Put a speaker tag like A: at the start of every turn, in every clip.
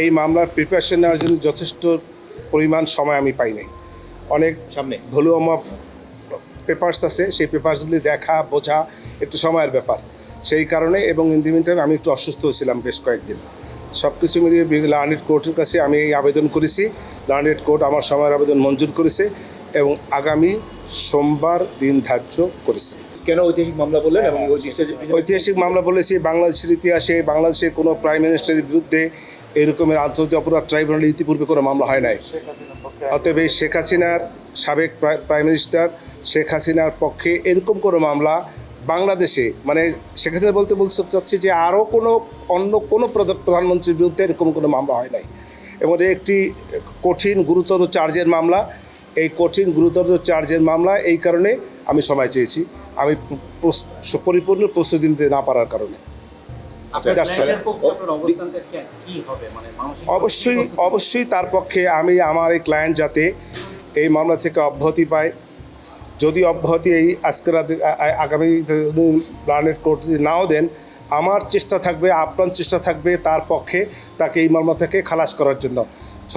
A: এই মামলার প্রিপারেশন নেওয়ার জন্য যথেষ্ট পরিমাণ সময় আমি পাই নাই। অনেক
B: সামনে।
A: ভলিউম অফ পেপার্স আছে সেই পেপার্সগুলি দেখা বোঝা একটু সময়ের ব্যাপার। সেই কারণে এবং ইন দি আমি একটু অসুস্থ ছিলাম বেশ কয়েকদিন। সব কিছু মিলিয়ে লার্নেড কোর্টের কাছে আমি এই আবেদন করেছি। লার্নেড কোর্ট আমার সময়ের আবেদন মঞ্জুর করেছে এবং আগামী সোমবার দিন ধার্য করেছে।
B: কেন ঐতিহাসিক মামলা বললেন এবং
A: ঐতিহাসিক মামলা বলেছি বাংলাদেশের ইতিহাসে বাংলাদেশের কোনো প্রাইম মিনিস্টারের বিরুদ্ধে এরকমের আন্তর্জাতিক অপরাধ ট্রাইব্যুনালে ইতিপূর্বে কোনো মামলা হয় নাই। অতএব এই শেখ হাসিনার সাবেক প্রাইম মিনিস্টার শেখ হাসিনার পক্ষে এরকম কোনো মামলা বাংলাদেশে মানে শেখ হাসিনা বলতে বলতে চাচ্ছি যে আরও কোনো অন্য কোনো প্রধা- প্রধানমন্ত্রীর বিরুদ্ধে এরকম কোনো মামলা হয় নাই। এবং একটি কঠিন গুরুতর চার্জের মামলা। এই কঠিন গুরুতর চার্জের মামলা এই কারণে আমি সময় চেয়েছি। আমি প্র- প্র- পরিপূর্ণ প্রস্তুতি নিতে না পারার কারণে। অবশ্যই অবশ্যই তার পক্ষে আমি আমার এই ক্লায়েন্ট যাতে এই মামলা থেকে অব্যাহতি পায়। যদি অব্যাহতি এই আজকে রাতে আগামী প্ল্যানেট কোর্ট নাও দেন আমার চেষ্টা থাকবে আপ্রাণ চেষ্টা থাকবে তার পক্ষে তাকে এই মামলা থেকে খালাস করার জন্য।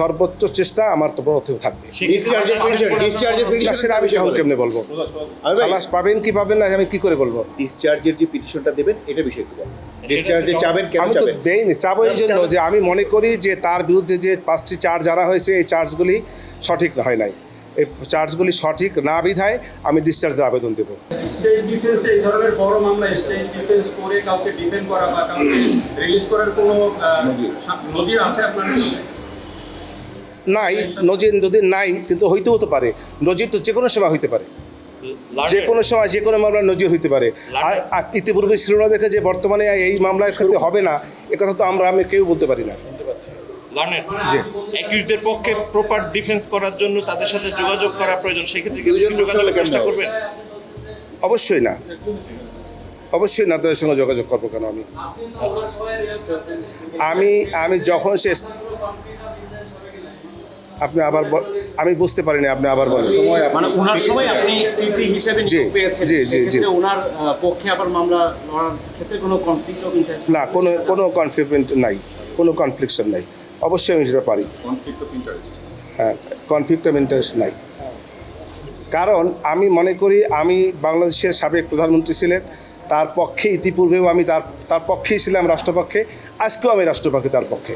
A: সর্বোচ্চ চেষ্টা আমার তো তরফ থাকবে। আমি এখন কেমনে বলব? খালাস পাবেন কি পাবেন না আমি কি করে বলব?
B: Discharge-এর যে পিটিশনটা দেবেন এটা বিষয়ে একটু
A: আমি তো দেইনি চাবো এই জন্য যে আমি মনে করি যে তার বিরুদ্ধে যে পাঁচটি চার্জ আনা হয়েছে এই চার্জগুলি সঠিক হয় নাই। এই চার্জগুলি সঠিক না বিধায় আমি ডিসচার্জের আবেদন দেবো।
C: স্টেট ডিফেন্সে এই ধরনের বড় মামলা স্টেট ডিফেন্স করে কাউকে ডিফেন্ড করা বা কাউকে রিলিজ করার কোনো নজির আছে আপনার
A: নাই নজির নদীর নাই কিন্তু হইতে হতে পারে। নজির তো যে কোনো সময় হইতে পারে। যে কোনো সময় যে কোনো মামলার নজির হইতে পারে। আর ইতিপূর্বে ছিল না দেখে যে বর্তমানে এই মামলায় ক্ষেত্রে হবে না এ কথা তো আমরা আমি কেউ বলতে পারি না।
D: লার্নেড। অ্যাকিউজদের পক্ষে প্রপার ডিফেন্স করার জন্য তাদের সাথে যোগাযোগ করা প্রয়োজন সেক্ষেত্রে চেষ্টা করবেন?
A: অবশ্যই না। অবশ্যই না তাদের সঙ্গে যোগাযোগ করব কেন আমি? আমি আমি যখন শেষ আপনি আবার বল- আমি বুঝতে পারিনি আপনি আবার বলেন।
E: মানে ওনার সময় আপনি পিপি হিসেবে
A: জি,
E: পেয়েছেন।
A: জি, জি, জি।
E: ওনার পক্ষে আবার মামলা লড়ার ক্ষেত্রে কোনো কনফ্লিক্ট
A: না কোনো কোনো কনফ্লিক্ট নাই। কোনো কনফ্লিকশন নাই। অবশ্যই আমি সেটা পারি। হ্যাঁ কনফ্লিক্ট অফ ইন্টারেস্ট নাই। কারণ আমি মনে করি আমি বাংলাদেশের সাবেক প্রধানমন্ত্রী ছিলেন তার পক্ষে ইতিপূর্বেও আমি তার তার পক্ষেই ছিলাম রাষ্ট্রপক্ষে আজকেও আমি রাষ্ট্রপক্ষে তার পক্ষে।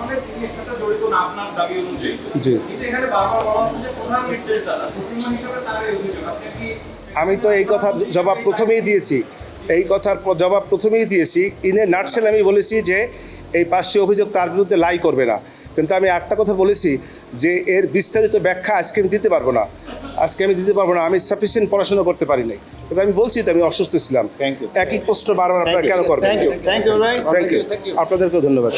C: মানে তিনি এর সাথে জড়িত না আপনার দাবি অনুযায়ী।
A: জি। আমি তো এই কথার জবাব প্রথমেই দিয়েছি। এই কথার জবাব প্রথমেই দিয়েছি। ইনে নাটসেল আমি বলেছি যে এই পাঁচটি অভিযোগ তার বিরুদ্ধে লাই করবে না। কিন্তু আমি একটা কথা বলেছি যে এর বিস্তারিত ব্যাখ্যা আজকে আমি দিতে পারব না। আজকে আমি দিতে পারব না আমি সাফিসিয়েন্ট পড়াশোনা করতে পারি নাই। কিন্তু আমি বলছি তো আমি অসুস্থ ছিলাম. একই প্রশ্ন বারবার আপনারা কেন করবেন?
B: Thank you thank you
A: thank you আপনাদেরকেও ধন্যবাদ।